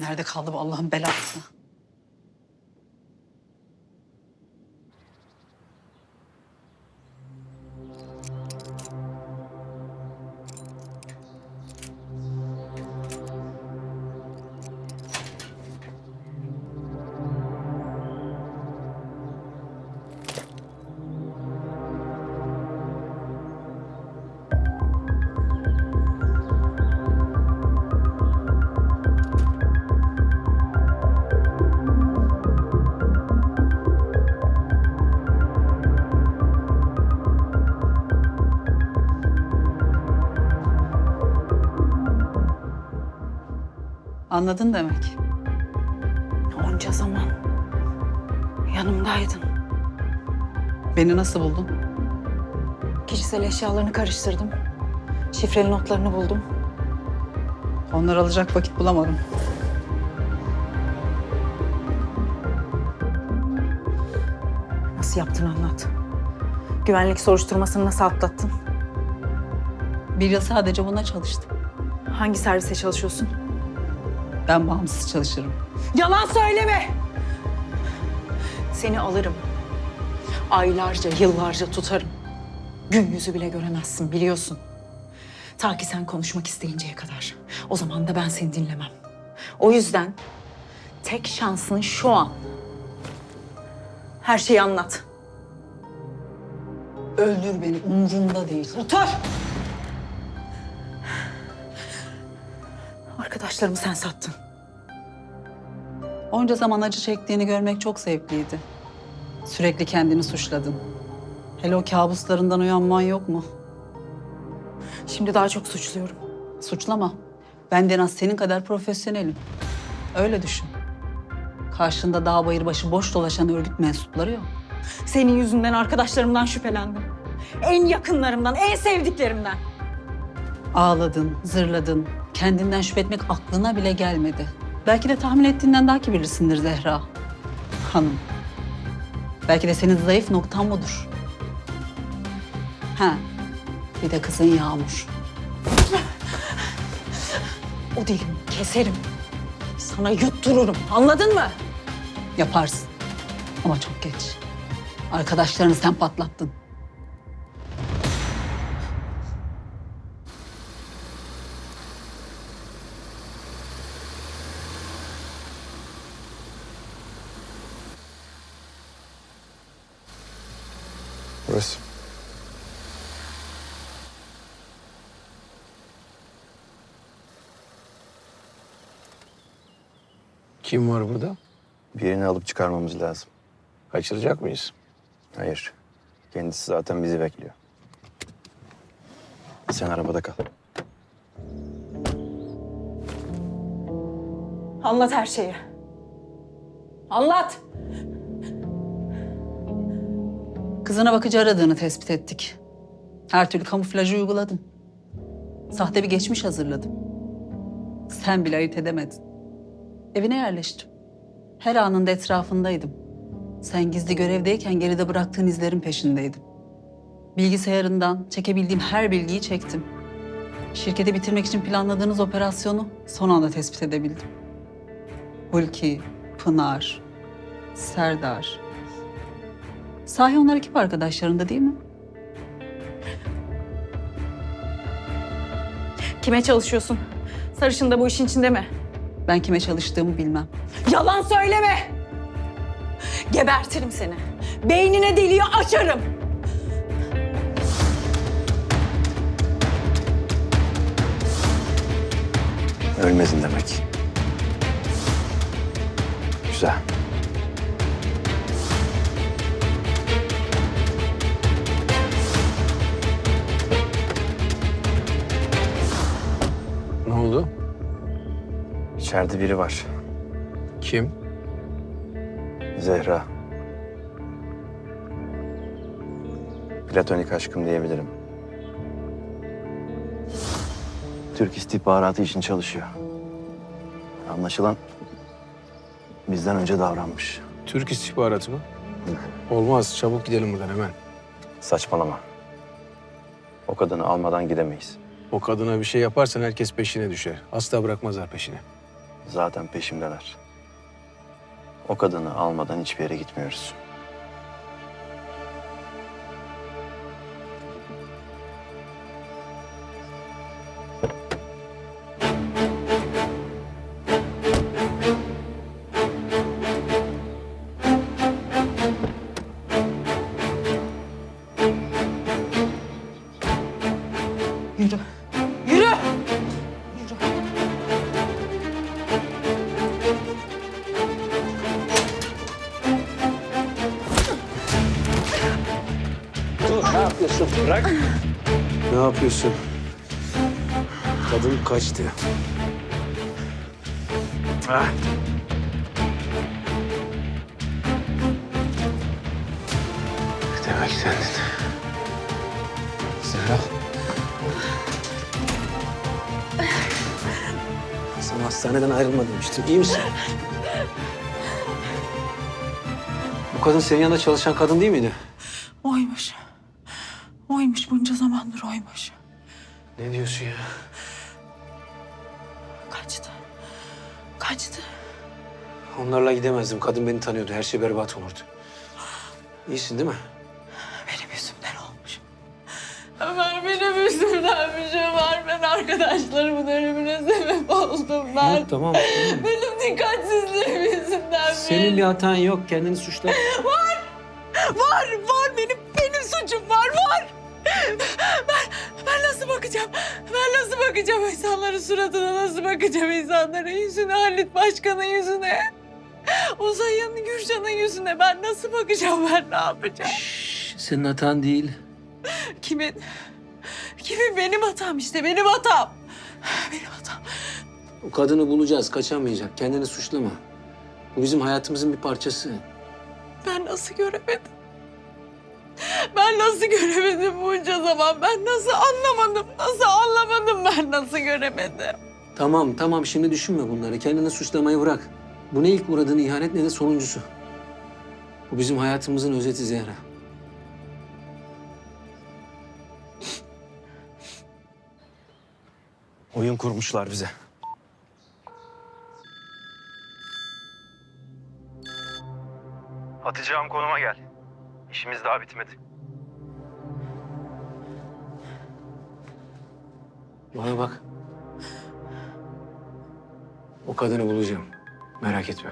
Nerede kaldı bu Allah'ın belası? Anladın demek. Onca zaman yanımdaydın. Beni nasıl buldun? Kişisel eşyalarını karıştırdım. Şifreli notlarını buldum. Onları alacak vakit bulamadım. Nasıl yaptın anlat. Güvenlik soruşturmasını nasıl atlattın? Bir yıl sadece buna çalıştım. Hangi servise çalışıyorsun? Ben bağımsız çalışırım. Yalan söyleme! Seni alırım. Aylarca, yıllarca tutarım. Gün yüzü bile göremezsin biliyorsun. Ta ki sen konuşmak isteyinceye kadar. O zaman da ben seni dinlemem. O yüzden tek şansın şu an. Her şeyi anlat. Öldür beni umurumda değil. Otur! Arkadaşlarımı sen sattın. Onca zaman acı çektiğini görmek çok zevkliydi. Sürekli kendini suçladın. Hele o kabuslarından uyanman yok mu? Şimdi daha çok suçluyorum. Suçlama. Benden az senin kadar profesyonelim. Öyle düşün. Karşında dağ bayır başı boş dolaşan örgüt mensupları yok. Senin yüzünden arkadaşlarımdan şüphelendim. En yakınlarımdan, en sevdiklerimden. Ağladın, zırladın. Kendinden şüphe etmek aklına bile gelmedi. Belki de tahmin ettiğinden daha kibirlisindir Zehra. Hanım. Belki de senin zayıf noktan budur. Ha, bir de kızın Yağmur. O dilimi keserim. Sana yuttururum. Anladın mı? Yaparsın. Ama çok geç. Arkadaşlarını sen patlattın. Burası. Kim var burada? Birini alıp çıkarmamız lazım. Kaçıracak mıyız? Hayır. Kendisi zaten bizi bekliyor. Sen arabada kal. Anlat her şeyi. Anlat. Kızına bakıcı aradığını tespit ettik. Her türlü kamuflajı uyguladım. Sahte bir geçmiş hazırladım. Sen bile ayırt edemedin. Evine yerleştim. Her anında etrafındaydım. Sen gizli görevdeyken geride bıraktığın izlerin peşindeydim. Bilgisayarından çekebildiğim her bilgiyi çektim. Şirketi bitirmek için planladığınız operasyonu son anda tespit edebildim. Hulki, Pınar, Serdar, Sahi onlar ekip arkadaşlarında değil mi? Kime çalışıyorsun? Sarışın da bu işin içinde mi? Ben kime çalıştığımı bilmem. Yalan söyleme. Gebertirim seni. Beynine deliği açarım. Ölmezin demek. Güzel. İçeride biri var. Kim? Zehra. Platonik aşkım diyebilirim. Türk istihbaratı için çalışıyor. Anlaşılan bizden önce davranmış. Türk istihbaratı mı? Olmaz. Çabuk gidelim buradan hemen. Saçmalama. O kadını almadan gidemeyiz. O kadına bir şey yaparsan herkes peşine düşer. Asla bırakmazlar peşine. Zaten peşimdeler. O kadını almadan hiçbir yere gitmiyoruz. Yürü. Bırak. Ne yapıyorsun? Kadın kaçtı. Ah. Demek sendin. Zehra. Sana hastaneden ayrılma demiştim. İyi misin? Bu kadın senin yanında çalışan kadın değil miydi? Oymuş. Ne diyorsun ya? Kaçtı. Kaçtı. Onlarla gidemezdim. Kadın beni tanıyordu. Her şey berbat olurdu. İyisin değil mi? Benim yüzümden olmuş. Ömer benim yüzümden bir şey var. Ben arkadaşlarımın ölümüne sebep oldum ben. tamam. tamam. Benim dikkatsizliğim yüzünden Senin bir hatan yok. Kendini suçla. Var, var. Ben nasıl bakacağım insanların suratına? Nasıl bakacağım insanların yüzüne? Halit Başkan'ın yüzüne? Uzay'ın, Gürcan'ın yüzüne ben nasıl bakacağım? Ben ne yapacağım? Senin hatan değil. Kimin? Kimin? Benim hatam işte, benim hatam. Benim hatam. O kadını bulacağız. Kaçamayacak. Kendini suçlama. Bu bizim hayatımızın bir parçası. Ben nasıl göremedim? Ben nasıl göremedim bunca zaman? Ben nasıl anlamadım? Nasıl anlamadım ben nasıl göremedim? Tamam tamam şimdi düşünme bunları. Kendini suçlamayı bırak. Bu ne ilk uğradığın ihanet ne de sonuncusu. Bu bizim hayatımızın özeti Zehra. Oyun kurmuşlar bize. Hatice Hanım konuma gel. İşimiz daha bitmedi. Bana bak. O kadını bulacağım. Merak etme.